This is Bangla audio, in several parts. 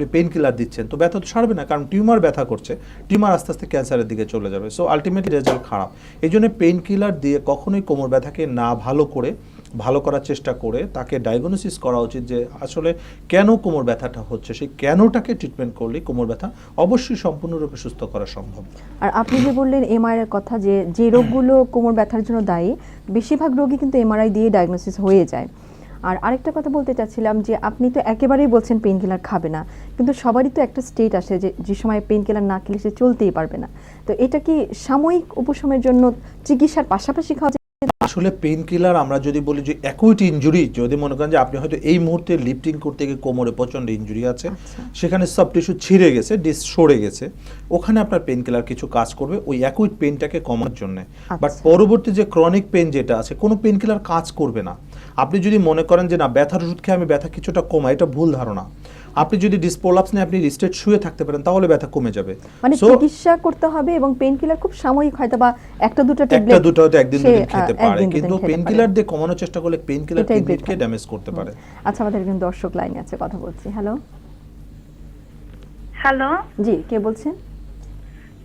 আপনি পেন কিলার দিচ্ছেন, তো ব্যথা তো সারবে না, কারণ টিউমার ব্যথা করছে, টিউমার আস্তে আস্তে ক্যান্সারের দিকে চলে যাবে। সো আলটিমেটলি রেজাল্ট খারাপ। এই জন্য পেইন কিলার দিয়ে কখনোই কোমর ব্যথাকে না ভালো করে, ভালো করার চেষ্টা করে তাকে ডায়াগনোসিস করা উচিত যে, আসলে কেন কোমর ব্যথাটা হচ্ছে, সেই কেনটাকে ট্রিটমেন্ট করলে কোমর ব্যথা অবশ্যই সম্পূর্ণরূপে সুস্থ করা সম্ভব। আর আপনি যে বললেন এমআরআই এর কথা যে যে রোগগুলো কোমর ব্যথার জন্য দায়ী, বেশিরভাগ রোগী কিন্তু এমআরআই দিয়ে ডায়াগনোসিস হয়ে যায়। আর আরেকটা কথা বলতে চাচ্ছিলাম যে আপনি তো একেবারেই বলছেন পেন কিলার খাবে না, কিন্তু সবারই তো একটা স্টেট আসে যে যে সময় পেন কিলার না খেলে সে চলতেই পারবে না তো এটা কি সাময়িক উপশমের জন্য চিকিৎসার পাশাপাশি খাওয়া? আসলে পেইন কিলার আমরা যদি বলি যে অ্যাকুইট ইনজুরি যদি মনে করেন যে আপনি হয়তো এই মুহূর্তে লিফটিং করতে গিয়ে কোমরে প্রচণ্ড ইনজুরি আছে আচ্ছা। সেখানে সব টিস্যু ছিঁড়ে গেছে ডিস সরে গেছে ওখানে আপনার পেন কিলার কিছু কাজ করবে ওই অ্যাকুইট পেনটাকে কমানোর জন্য বাট আচ্ছা। পরবর্তী যে ক্রনিক পেন যেটা আছে কোনো পেইন কিলার কাজ করবে না আপনি যদি মনে করেন যে না ব্যথার ওষুধ খেয়ে আমি ব্যথা কিছুটা কমাই এটা ভুল ধারণা আপনি যদি ডিসপোলাপস নিয়ে আপনি রিস্টেট শুয়ে থাকতে পারেন তাহলে ব্যথা কমে যাবে। মানে চিকিৎসা করতে হবে এবং পেইন কিলার খুব সাময়িক হয়তো বা একটা দুটো ট্যাবলেট একটা দুটো হয়তো একদিন দুদিন খেতে পারে। কিন্তু পেইন পেন কিলার দিয়ে কমানোর চেষ্টা করলে পেইন কিলার কিডনিকে ড্যামেজ করতে পারে। আচ্ছা আমাদের একজন দর্শক লাইনে আছে কথা বলছি। হ্যালো হ্যালো জি কে বলছেন?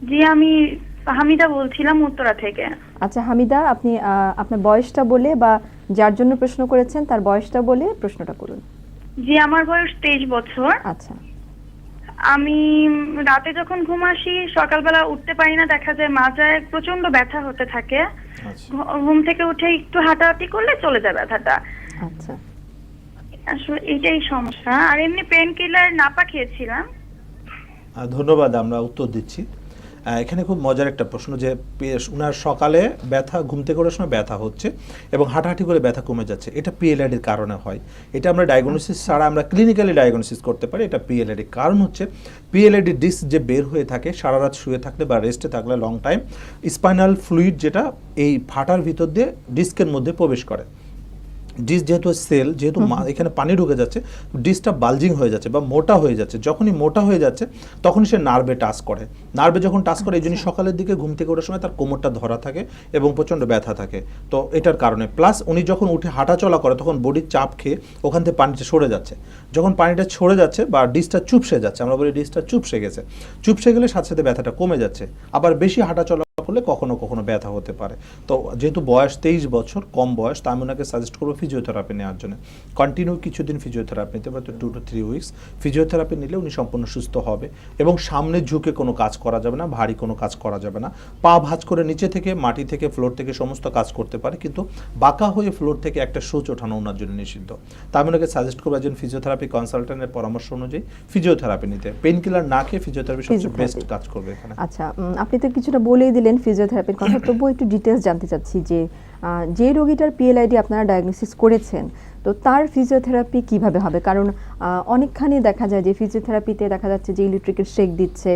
জি আমি হামিদা বলছিলাম উত্তরা থেকে। আচ্ছা হামিদা আপনি আহ, আপনার বয়সটা বলে বা যার জন্য প্রশ্ন করেছেন তার বয়সটা বলে প্রশ্নটা করুন। জি আমার বয়স তেইশ বছর। আচ্ছা। আমি রাতে যখন ঘুম আসি সকালবেলা উঠতে পারি না দেখা যায় মাজায় প্রচণ্ড ব্যথা হতে থাকে। আচ্ছা। ঘুম থেকে উঠে একটু হাঁটাহাঁটি করলে চলে যায় ব্যথাটা। আচ্ছা। আসলে এটাই সমস্যা। আর এমনি পেন কিলার নাপা খেয়েছিলাম ধন্যবাদ আমরা উত্তর দিচ্ছি। এখানে খুব মজার একটা প্রশ্ন যে উনার সকালে ব্যথা, ঘুম থেকে ওঠার সময় ব্যথা হচ্ছে এবং হাঁটাহাঁটি করে ব্যথা কমে যাচ্ছে। এটা পিএলআইডির কারণে হয়। এটা আমরা ডায়াগনোসিস ছাড়া আমরা ক্লিনিক্যালি ডায়াগনোসিস করতে পারি। এটা পিএলআইডি কারণ হচ্ছে পিএলআইডি ডিস্ক যে বের হয়ে থাকে, সারা রাত শুয়ে থাকলে বা রেস্টে থাকলে লং টাইম স্পাইনাল ফ্লুইড যেটা এই ফাটার ভিতর দিয়ে ডিস্কের মধ্যে প্রবেশ করে। ডিস যেহেতু সেল যেহেতু মা- এখানে পানি ঢুকে যাচ্ছে ডিসটা বালজিং হয়ে যাচ্ছে বা মোটা হয়ে যাচ্ছে। যখনই মোটা হয়ে যাচ্ছে তখনই সে নার্ভে টাচ করে। নার্ভে যখন টাচ করে এই জন্য সকালের দিকে ঘুম থেকে ওঠার সময় তার কোমরটা ধরা থাকে এবং প্রচণ্ড ব্যথা থাকে। তো এটার কারণে। প্লাস উনি যখন উঠে হাঁটাচলা করে তখন বডির চাপ খেয়ে ওখান থেকে পানিটা সরে যাচ্ছে। যখন পানিটা সরে যাচ্ছে বা ডিসটা চুপসে যাচ্ছে আমরা বলি ডিসটা চুপসে গেছে চুপসে গেলে সাথে সাথে ব্যথাটা কমে যাচ্ছে। আবার বেশি হাঁটাচলা করলে কখনো কখনো ব্যথা হতে পারে। তো যেহেতু বয়স তেইশ বছর কম বয়স তা আমি ওনাকে সাজেস্ট করব ফিজিওথেরাপি নেওয়ার জন্য। কন্টিনিউ কিছুদিন ফিজিওথেরাপি নিতে পারে two two three weeks physiotherapy নিলে উনি সম্পূর্ণ সুস্থ হবে এবং সামনে ঝুঁকে কোনো কাজ করা যাবে না ভারী কোনো কাজ করা যাবে না। পা ভাঁজ করে নিচে থেকে মাটি থেকে ফ্লোর থেকে সমস্ত কাজ করতে পারে কিন্তু বাঁকা হয়ে ফ্লোর থেকে একটা সুচ ওঠানো ওনার জন্য নিষিদ্ধ। তা আমি ওনাকে সাজেস্ট করব একজন ফিজিওথেরাপি কনসালটেন্টের পরামর্শ অনুযায়ী ফিজিওথেরাপি নিতে। পেন কিলার না খেয়ে ফিজিওথেরাপি সবচেয়ে বেস্ট কাজ করবে এখানে। আচ্ছা আপনি তো কিছুটা বলেই দিলেন ফিজিওথেরাপির কথা, তবুও একটু ডিটেলস জানতে চাচ্ছি যে যে রোগীটার পিএলআইডি আপনারা ডায়াগনোসিস করেছেন, তো তার ফিজিওথেরাপি কীভাবে হবে? কারণ অনেকখানি দেখা যায় যে ফিজিওথেরাপিতে দেখা যাচ্ছে যে ইলেকট্রিকের শেক দিচ্ছে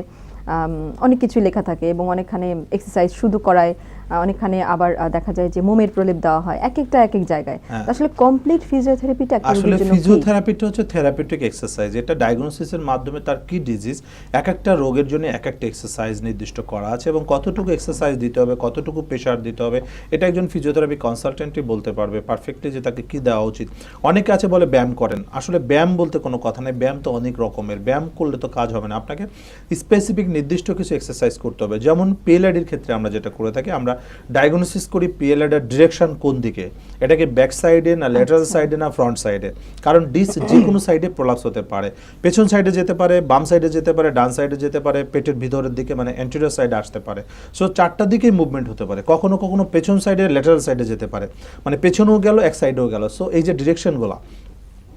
অনেক কিছু লেখা থাকে এবং অনেকখানে এক্সারসাইজ শুধু করায়। অনেকখানে আবার দেখা যায় যে মোমের প্রলেপ দেওয়া হয় এক একটা এক এক জায়গায় হ্যাঁ। আসলে কমপ্লিট ফিজিওথেরাপিটা আসলে? ফিজিওথেরাপিটা হচ্ছে থেরাপিউটিক এক্সারসাইজ এটা ডায়াগনোসিসের মাধ্যমে তার কি ডিজিজ এক একটা রোগের জন্য এক একটা এক্সারসাইজ নির্দিষ্ট করা আছে এবং কতটুকু এক্সারসাইজ দিতে হবে কতটুকু প্রেশার দিতে হবে এটা একজন ফিজিওথেরাপি কনসালটেন্টই বলতে পারবে পারফেক্টলি যে তাকে কি দেওয়া উচিত অনেকে আছে বলে ব্যায়াম করেন আসলে ব্যায়াম বলতে কোনো কথা নেই ব্যায়াম তো অনেক রকমের ব্যায়াম করলে তো কাজ হবে না আপনাকে স্পেসিফিক নির্দিষ্ট কিছু এক্সারসাইজ করতে হবে যেমন পিএলআইডির ক্ষেত্রে আমরা যেটা করে থাকি আমরা ডায়াগনোসিস করি পিএলআইডির ডিরেকশন কোন দিকে? এটাকে ব্যাক সাইডে না ল্যাটারাল সাইডে না ফ্রন্ট সাইডে কারণ ডিস যে কোনো সাইডে প্রলাপস হতে পারে। পেছন সাইডে যেতে পারে বাম সাইডে যেতে পারে ডান সাইডে যেতে পারে পেটের ভিতরের দিকে মানে অ্যান্টেরিয়র সাইডে আসতে পারে। সো চারটা দিকেই মুভমেন্ট হতে পারে। কখনো কখনো পেছন সাইডে ল্যাটারাল সাইডে যেতে পারে। মানে পেছনেও গেল এক সাইডেও গেল। সো এই যে ডিরেকশনগুলো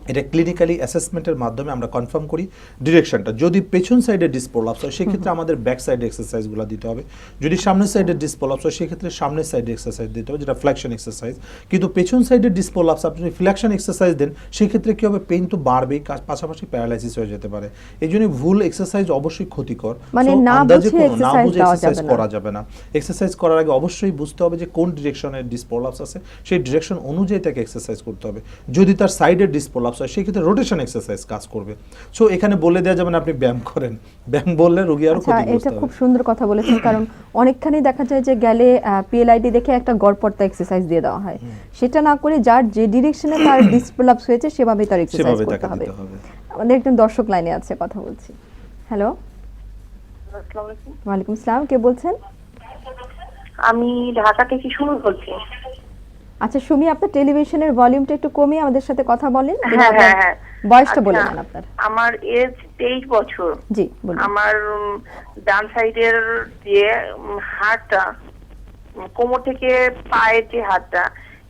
এটা ক্লিনিক্যালি অ্যাসেসমেন্টের মাধ্যমে আমরা কনফার্ম করি ডিরেকশনটা যদি পেছন সাইডে ডিসপোলাপস হয় সেক্ষেত্রে আমাদের ব্যাক সাইডে এক্সারসাইজগুলো দিতে হবে। যদি সামনের সাইডে ডিসপোলাপস হয় সেক্ষেত্রে সামনের সাইডে এক্সারসাইজ দিতে হবে যেটা ফ্লেকশন এক্সারসাইজ কিন্তু পেছন সাইডে ডিসপোলাপস আপনি যদি ফ্লেকশন এক্সারসাইজ দেন সেক্ষেত্রে কী হবে? পেইন তো বাড়বেই পাশাপাশি প্যারালাইসিস হয়ে যেতে পারে। এই জন্য ভুল এক্সারসাইজ অবশ্যই ক্ষতিকর। মানে না আন্দাজে বুঝে কোনো- না বুঝে এক্সারসাইজ করা যাবে না। এক্সারসাইজ করার আগে অবশ্যই বুঝতে হবে যে কোন ডিরেকশনে ডিসপোলাপস আছে। সেই ডিরেকশন অনুযায়ী তাকে এক্সারসাইজ করতে হবে। যদি তার সাইডে ডিসপোলাপস হয় সেক্ষেত্রে রোটেশন এক্সারসাইজ কাজ করবে। সো এখানে বলে দেওয়া যাবে না আপনি ব্যায়াম করেন। ব্যায়াম বললে রোগী আরও আচ্ছা এটা খুব সুন্দর কথা বলেছেন কারণ অনেকখানি দেখা যায় যে গেলে পিএলআইডি দেখে একটা গড়পড়তা এক্সারসাইজ দিয়ে দেওয়া হয়। সেটা না করে যার যে ডিরেকশনে তার ডিসপ্লাপস হয়েছে সেভাবে তার এক্সারসাইজ করতে হবে। আমাদের একজন দর্শক লাইনে আছে কথা বলছি। হ্যালো আসসালামু আলাইকুম। ওয়ালাইকুম আসসালাম কে বলছেন? আমি ঢাকা থেকে শুরু বলছি। আচ্ছা সুমি আপনার টেলিভিশনের ভলিউমটা একটু কমিয়ে আমাদের সাথে কথা বলেন হ্যাঁ হ্যাঁ হ্যাঁ। বয়সটা বলে আচ্ছা, নেন আপনার। আমার এজ তেইশ বছর। জি বলুন। আমার ডান সাইডের যে হাড়টা কোমর থেকে পায়ের যে হাড়টা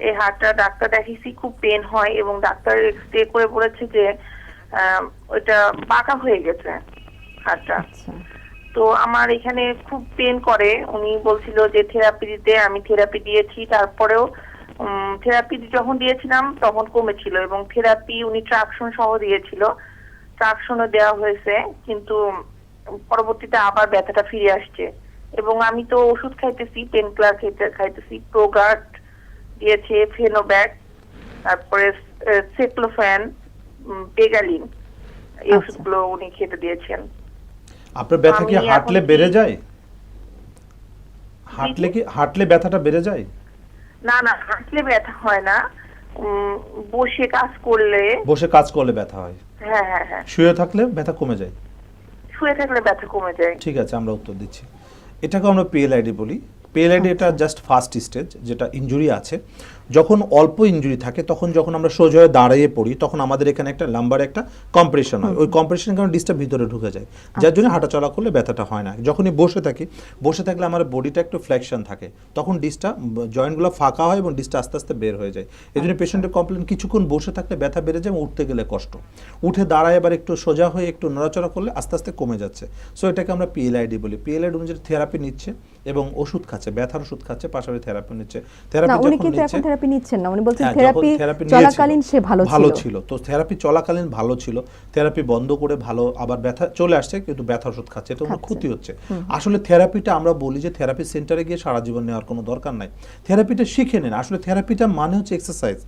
এই হাড়টা ডাক্তার দেখিয়েছি খুব পেন হয় এবং ডাক্তার এক্স রে করে বলেছে যে ওইটা বাঁকা হয়ে গেছে হাড়টা। আচ্ছা। তো আমার এখানে খুব পেন করে। উনি বলছিল যে থেরাপি দিতে আমি থেরাপি দিয়েছি তারপরেও থেরাপি যখন দিয়েছিলাম তখন কমেছিল এবং থেরাপি উনি ট্রাকশন সহ দিয়েছিল। ট্রাকশনও দেওয়া হয়েছে কিন্তু পরবর্তীতে আবার ব্যথাটা ফিরে আসছে। এবং আমি তো ওষুধ খাইতেছি পেন কিলার খাইতে খাইতেছি। প্রোগার্ড দিয়েছে ফেনোব্যাক তারপরে সেক্লোফ্যান পেগালিন এই আচ্ছা। ওষুধগুলো উনি খেতে দিয়েছেন। আপনার ব্যথা কি হাঁটলে বেড়ে যায়? হাঁটলে কি হাঁটলে ব্যথাটা বেড়ে যায়? না না হাঁটলে ব্যথা হয় না। বসে কাজ করলে বসে কাজ করলে ব্যথা হয়। হ্যাঁ হ্যাঁ হ্যাঁ। শুয়ে থাকলে ব্যথা কমে যায়। শুয়ে থাকলে ব্যথা কমে যায়। ঠিক আছে আমরা উত্তর দিচ্ছি। এটাকে আমরা পিএলআইডি বলি। পিএলআইডি এটা জাস্ট ফার্স্ট স্টেজ যেটা ইনজুরি আছে। যখন অল্প ইনজুরি থাকে তখন যখন আমরা সোজা হয়ে দাঁড়িয়ে পড়ি তখন আমাদের এখানে একটা লাম্বার একটা কম্প্রেশন হয়। ওই কম্প্রেশনের কারণে ডিস্টার্ব ভিতরে ঢুকে যায়। যার জন্য হাঁটা চলা করলে ব্যথাটা হয় না। যখনই বসে থাকি বসে থাকলে আমার বডিটা একটু ফ্লেকশন থাকে। তখন ডিসটা জয়েন্টগুলো ফাঁকা হয় এবং ডিসটা আস্তে আস্তে বের হয়ে যায়। এই জন্য পেশেন্টের কমপ্লেন কিছুক্ষণ বসে থাকলে ব্যথা বেড়ে যায় এবং উঠতে গেলে কষ্ট। উঠে দাঁড়ায় এবার একটু সোজা হয়ে একটু নড়াচড়া করলে আস্তে আস্তে কমে যাচ্ছে। সো এটাকে আমরা পিএলআইডি বলি। পিএলআইডি অনুযায়ী থেরাপি নিচ্ছে এবং ওষুধ খাচ্ছে ব্যথার ওষুধ খাচ্ছে পাশাপাশি থেরাপি নিচ্ছে। থেরাপি যখন নিচ্ছে থেরাপি নিচ্ছেন না। উনি বলছেন হ্যাঁ, থেরাপি চলাকালীন সে ভালো ভালো ছিল। ছিল। তো থেরাপি চলাকালীন ভালো ছিল। থেরাপি বন্ধ করে ভালো আবার ব্যথা চলে আসছে কিন্তু ব্যথা ওষুধ খাচ্ছে এটা ওনার ক্ষতি হচ্ছে। আসলে থেরাপিটা আমরা বলি যে থেরাপি সেন্টারে গিয়ে সারা জীবন নেওয়ার কোনো দরকার নাই। থেরাপিটা শিখে নেন। আসলে থেরাপিটা মানে হচ্ছে এক্সারসাইজ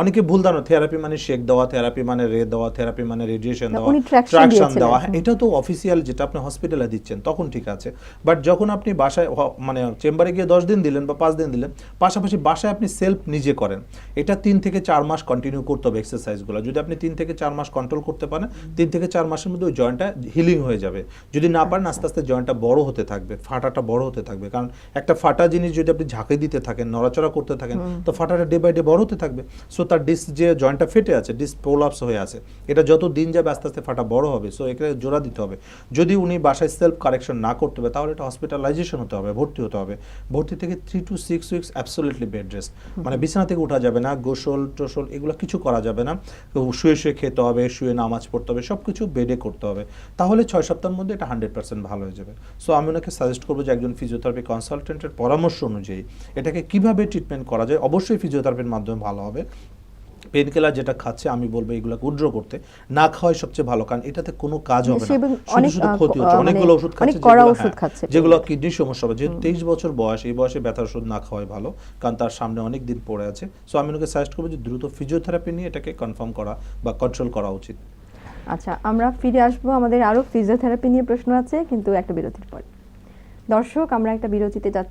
অনেকে ভুল ধারণা থেরাপি মানে শেক দেওয়া থেরাপি মানে রে দেওয়া থেরাপি মানে রেডিয়েশন দেওয়া ট্রাকশন দেওয়া। হ্যাঁ, এটা তো অফিসিয়াল যেটা আপনি হসপিটালে দিচ্ছেন তখন ঠিক আছে। বাট যখন আপনি বাসায় মানে চেম্বারে গিয়ে দশ দিন দিলেন বা পাঁচ দিন দিলেন পাশাপাশি বাসায় আপনি সেলফ নিজে করেন। এটা তিন থেকে চার মাস কন্টিনিউ করতে হবে এক্সারসাইজগুলো যদি আপনি তিন থেকে চার মাস কন্ট্রোল করতে পারেন তিন থেকে চার মাসের মধ্যে ওই জয়েন্টটা হিলিং হয়ে যাবে। যদি না পারেন আস্তে আস্তে জয়েন্টটা বড় হতে থাকবে ফাটাটা বড় হতে থাকবে। কারণ একটা ফাটা জিনিস যদি আপনি ঝাঁকে দিতে থাকেন নড়াচড়া করতে থাকেন তো ফাটাটা ডে বাই ডে বড় হতে থাকবে। সো তার ডিস যে জয়েন্টটা ফেটে আছে ডিস প্রোলাপস হয়ে আছে এটা যত দিন যাবে আস্তে আস্তে ফাটা বড় হবে। সো এখানে জোড়া দিতে হবে। যদি উনি বাসায় সেলফ কারেকশন না করতে হবে তাহলে এটা হসপিটালাইজেশন হতে হবে ভর্তি হতে হবে। ভর্তি থেকে three two six weeks absolutely bed rest মানে বিছানা থেকে উঠা যাবে না, গোসল টোসল এগুলো কিছু করা যাবে না। শুয়ে শুয়ে খেতে হবে, শুয়ে নামাজ পড়তে হবে সব কিছু বেডে করতে হবে। তাহলে ছয় সপ্তাহের মধ্যে এটা হান্ড্রেড পার্সেন্ট ভালো হয়ে যাবে। সো আমি ওনাকে সাজেস্ট করব যে একজন ফিজিওথেরাপি কনসালটেন্টের পরামর্শ অনুযায়ী এটাকে কীভাবে ট্রিটমেন্ট করা যায়, অবশ্যই ফিজিওথেরাপির মাধ্যমে ভালো হবে। পেন কিলার যেটা খাচ্ছে আমি বলব এগুলোকে উড্র করতে না খাওয়াই সবচেয়ে ভালো। কারণ এটাতে কোনো কাজ হবে না। শুধু শুধু ক্ষতি হচ্ছে। মানে অনেকগুলো ওষুধ খাচ্ছে যেগুলো- ওষুধ হ্যাঁ, খাচ্ছে। যেগুলো কিডনির সমস্যা হবে। যেহেতু তেইশ বছর বয়স এই বয়সে ব্যথার ওষুধ না খাওয়াই ভালো কারণ তার সামনে অনেক দিন পড়ে আছে। সো আমি ওনাকে সাজেস্ট করব যে দ্রুত ফিজিওথেরাপি নিয়ে এটাকে কনফার্ম করা বা কন্ট্রোল করা উচিত। আচ্ছা আমরা ফিরে আসব। আমাদের আরও ফিজিওথেরাপি নিয়ে প্রশ্ন আছে কিন্তু একটা বিরতির পর। দর্শক আমরা একটা বিরতিতে যাচ্ছি।